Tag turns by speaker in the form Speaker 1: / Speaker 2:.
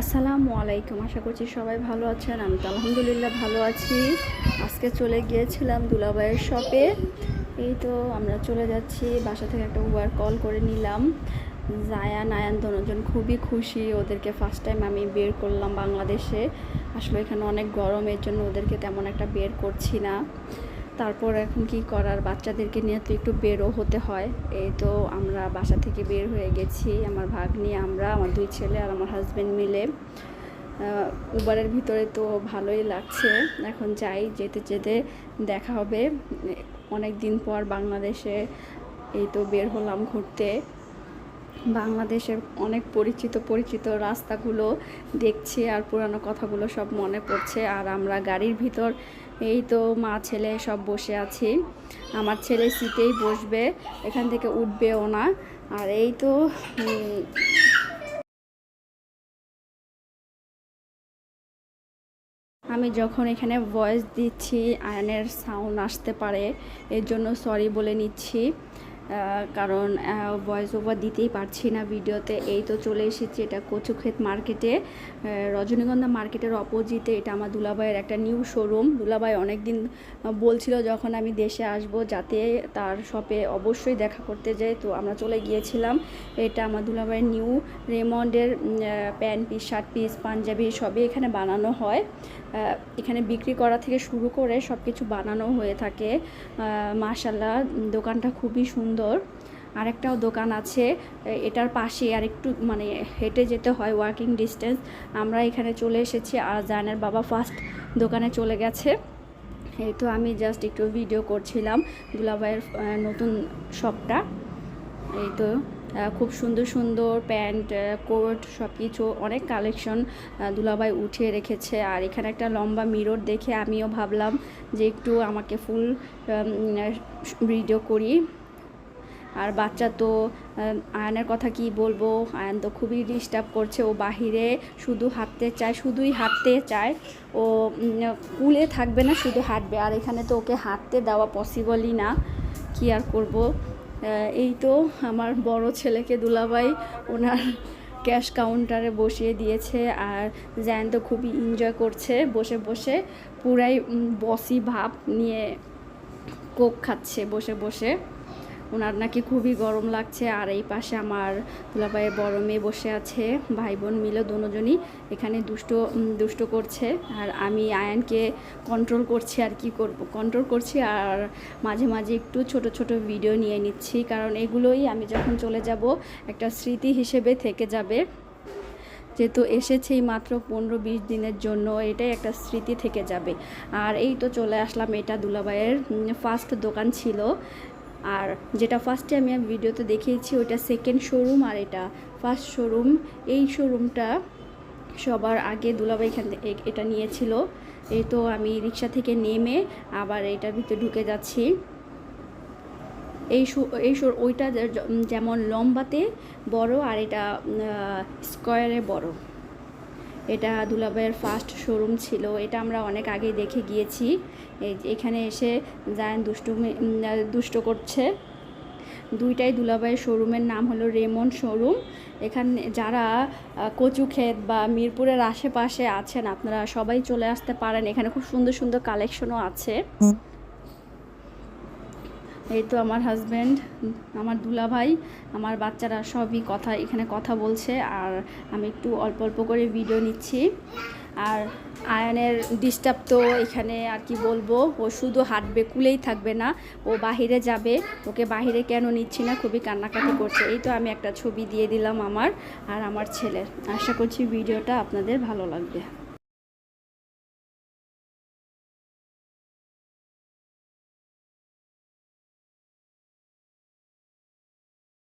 Speaker 1: আসসালামু আলাইকুম, আশা করছি সবাই ভালো আছেন, আমি তো আলহামদুলিল্লাহ ভালো আছি। আজকে চলে গিয়েছিলাম দুলাবাইয়ের শপে। এই তো আমরা চলে যাচ্ছি, বাসা থেকে একটা উবার কল করে নিলাম। জায়া, নায়ান দুজন খুবই খুশি, ওদেরকে ফার্স্ট টাইম আমি বের করলাম বাংলাদেশে। আসলে এখানে অনেক গরম, এর জন্য ওদেরকে তেমন একটা বের করছি না। তারপর এখন কি করার? বাচ্চাদেরকে নিয়ে তো একটু বেরও হতে হয়। এই তো আমরা বাসা থেকে বের হয়ে গেছি। আমার ভাগ্নি, আমরা, আমার দুই ছেলে আর আমার হাজব্যান্ড মিলে। উবারের ভিতরে তো ভালোই লাগছে। এখন যাই, যেতে যেতে দেখা হবে। অনেক দিন পর বাংলাদেশে এই তো বের হলাম ঘুরতে। বাংলাদেশের অনেক পরিচিত পরিচিত রাস্তাগুলো দেখছি আর পুরানো কথাগুলো সব মনে পড়ছে। আর আমরা গাড়ির ভিতর এই তো মা ছেলে সব বসে আছি। আমার ছেলে সিটেই বসবে, এখান থেকে উঠবেও না। আর এই তো আমি যখন এখানে ভয়েস দিচ্ছি আয়নের সাউন্ড আসতে পারে, এর জন্য সরি বলে নিচ্ছি। কারণ ভয়েস ওভার দিতেই পারছি না ভিডিওতে। এই তো চলে এসেছি এটা কচুক্ষেত মার্কেটে। রজনীগন্ধা মার্কেটের অপোজিটে এটা আমার দুলাভাইয়ের একটা নিউ শোরুম দুলাভাই অনেক দিন বলছিল যখন আমি দেশে আসব যাতে তার শপে অবশ্যই দেখা করতে যাই। তো আমরা চলে গিয়েছিলাম। এটা আমার দুলাভাইয়ের new রেমন্ডের pant piece shirt piece panjabi সবই এখানে বানানো হয়। এখানে বিক্রি করা থেকে শুরু করে সব কিছু বানানো হয়ে থাকে। মাশাল্লাহ দোকানটা খুবই সুন্দর। আরেকটাও দোকান আছে এটার পাশে আর একটু মানে হেঁটে যেতে হয় ওয়ার্কিং ডিস্টেন্স আমরা এখানে চলে এসেছি, আর জানের বাবা ফার্স্ট দোকানে চলে গেছে। এই তো আমি জাস্ট একটু ভিডিও করছিলাম দুলাভাইয়ের নতুন শপটা এই তো খুব সুন্দর সুন্দর প্যান্ট কোট সব কিছু অনেক কালেকশন দুলাভাই উঠিয়ে রেখেছে। আর এখানে একটা লম্বা মিরর দেখে আমিও ভাবলাম যে একটু আমাকে ফুল ভিডিও করি। আর বাচ্চা তো আয়নের কথা কি বলব? আয়ন তো খুবই ডিস্টার্ব করছে ও বাহিরে, শুধু হাঁটতে চায়, শুধুই হাঁটতে চায়। ও কুলে থাকবে না, শুধু হাঁটবে। আর এখানে তো ওকে হাঁটতে দেওয়া পসিবলই না। কি আর করব? এই তো আমার বড় ছেলেকে দুলাভাই ওনার ক্যাশ কাউন্টারে বসিয়ে দিয়েছে। আর জ্যান তো খুবই এনজয় করছে, বসে বসে পুরাই বসি ভাব নিয়ে কোক খাচ্ছে, বসে বসে। ওনার নাকি খুবই গরম লাগছে আর এই পাশে আমার দুলাভাইয়ের বড় মেয়ে বসে আছে ভাই বোন মিলে দুজনই এখানে দুষ্ট দুষ্ট করছে আর আমি আয়ানকে কন্ট্রোল করছি আর কি করব কন্ট্রোল করছি আর মাঝে মাঝে একটু ছোট ছোট ভিডিও নিয়ে নিচ্ছি কারণ এগুলোই আমি যখন চলে যাব একটা স্মৃতি হিসেবে থেকে যাবে। যেহেতু এসেছেই মাত্র পনেরো বিশ দিনের জন্য, এটাই একটা স্মৃতি থেকে যাবে। আর এই তো চলে আসলাম, এটা দুলাভাইয়ের ফার্স্ট দোকান ছিল। আর যেটা ফার্স্টে আমি ভিডিওতে দেখিয়েছি, ওইটা সেকেন্ড শোরুম আর এটা ফার্স্ট শোরুম এই শোরুমটা সবার আগে দুলাভাই এখান থেকে এটা নিয়েছিল। এই তো আমি রিক্সা থেকে নেমে আবার এটার ভিতরে ঢুকে যাচ্ছি। এই এই ওইটা যেমন লম্বাতে বড় আর এটা স্কোয়ারে বড়। এটা দুলাভাইয়ের ফার্স্ট শোরুম ছিল, এটা আমরা অনেক আগে দেখে গিয়েছি। এখানে এসে জায়ান দুষ্টু দুষ্ট করছে। দুইটাই দুলাভাইয়ের শোরুমের নাম হলো রেমন শোরুম এখানে যারা কচুক্ষেত বা মিরপুরের আশেপাশে আছেন, আপনারা সবাই চলে আসতে পারেন। এখানে খুব সুন্দর সুন্দর কালেকশনও আছে। এই তো আমার হাজব্যান্ড আমার দুলা ভাই আমার বাচ্চারা সবই কথা, এখানে কথা বলছে আর আমি একটু অল্প অল্প করে ভিডিও নিচ্ছি। আর আয়নের ডিস্টার্ব তো এখানে আর কি বলব, ও শুধু হাঁটবে, কুলেই থাকবে না, ও বাহিরে যাবে, ওকে বাহিরে কেন নিচ্ছি না, খুবই কান্নাকাটি করছে। এই তো আমি একটা ছবি দিয়ে দিলাম আমার আর আমার ছেলের। আশা করছি ভিডিওটা আপনাদের ভালো লাগবে।